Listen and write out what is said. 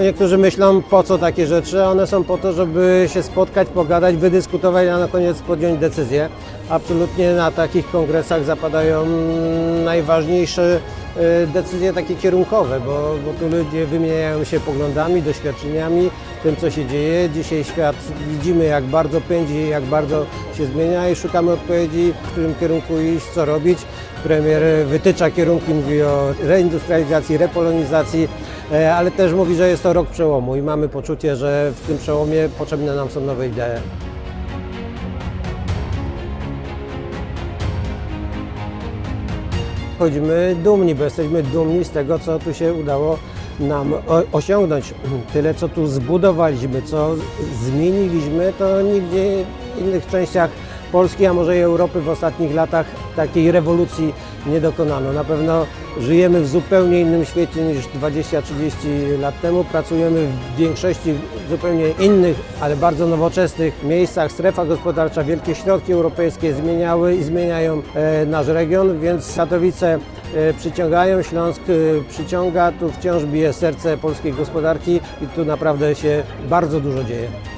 Niektórzy myślą, po co takie rzeczy, one są po to, żeby się spotkać, pogadać, wydyskutować, a na koniec podjąć decyzję. Absolutnie na takich kongresach zapadają najważniejsze e, decyzje takie kierunkowe, bo, bo tu ludzie wymieniają się poglądami, doświadczeniami, tym co się dzieje. Dzisiaj świat widzimy jak bardzo pędzi, jak bardzo się zmienia i szukamy odpowiedzi, w którym kierunku iść, co robić. Premier wytycza kierunki, mówi o reindustrializacji, repolonizacji, e, ale też mówi, że jest to rok przełomu i mamy poczucie, że w tym przełomie potrzebne nam są nowe idee. Chodzimy dumni, bo jesteśmy dumni z tego, co tu się udało nam osiągnąć. Tyle, co tu zbudowaliśmy, co zmieniliśmy, to nigdzie w innych częściach Polski, a może i Europy w ostatnich latach takiej rewolucji nie dokonano. Na pewno żyjemy w zupełnie innym świecie niż 20-30 lat temu. Pracujemy w większości zupełnie innych, ale bardzo nowoczesnych miejscach. Strefa gospodarcza, wielkie środki europejskie zmieniały i zmieniają e, nasz region, więc Katowice e, przyciągają, Śląsk e, przyciąga. Tu wciąż bije serce polskiej gospodarki i tu naprawdę się bardzo dużo dzieje.